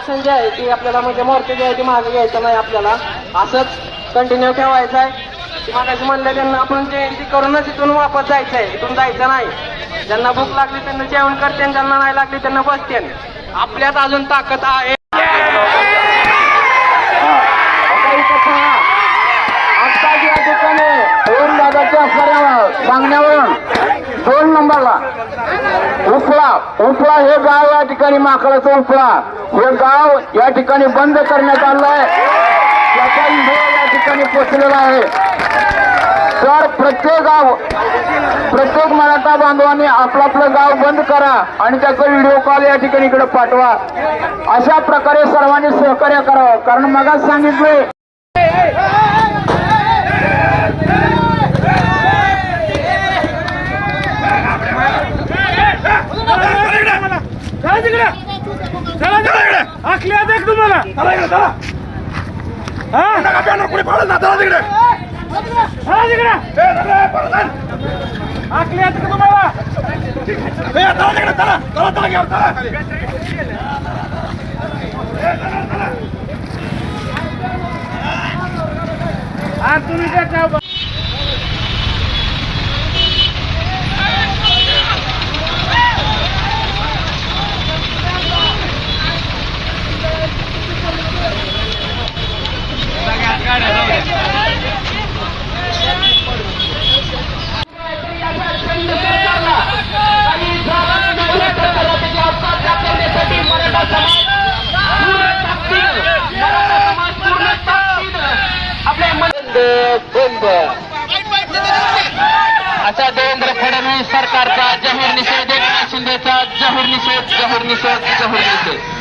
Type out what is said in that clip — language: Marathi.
आरक्षण जे आहे ते आपल्याला म्हणजे मोर्चे जे आहे ते मागे घ्यायचं नाही आपल्याला. असंच कंटिन्यू ठेवायचं आहे. मागायचं म्हणलं त्यांना आपण जयंती करूनच इथून वापस जायचं आहे इथून जायचं नाही. ज्यांना भूक लागली त्यांना जेवण करते आणि ज्यांना नाही लागली त्यांना बसते आपल्यात अजून ताकद आहे. आता या ठिकाणी दोन दादाच्या सांगण्यावरून दोन नंबरला. उपळा उपळा हे गाव या ठिकाणी माकडाचं उपळा. हे गाव या ठिकाणी बंद करण्यात आलं आहे. त्याचा या ठिकाणी पोचलेला आहे. तर प्रत्येक गाव प्रत्येक मराठा बांधवाने आपलं आपलं गाव बंद करा आणि त्याचा व्हिडिओ कॉल या ठिकाणी इकडे पाठवा. अशा प्रकारे सर्वांनी सहकार्य करावं. कारण मगाच सांगितले आखल्या देख तुम्हाला. चला इकडे चला. हा? बॅनर पुढे फाडलं ना चला तिकडे. चला तिकडे. आखल्या देख तुम्हाला? ए, चला तिकडे चला. चला चला घ्या चला. हा तुम्ही त्याच्या असा देवेंद्र फडणवीस सरकारचा जाहीर निषेध एकनाथ शिंदेचा जाहीर निषेध जाहीर निषेध जाहीर निषेध.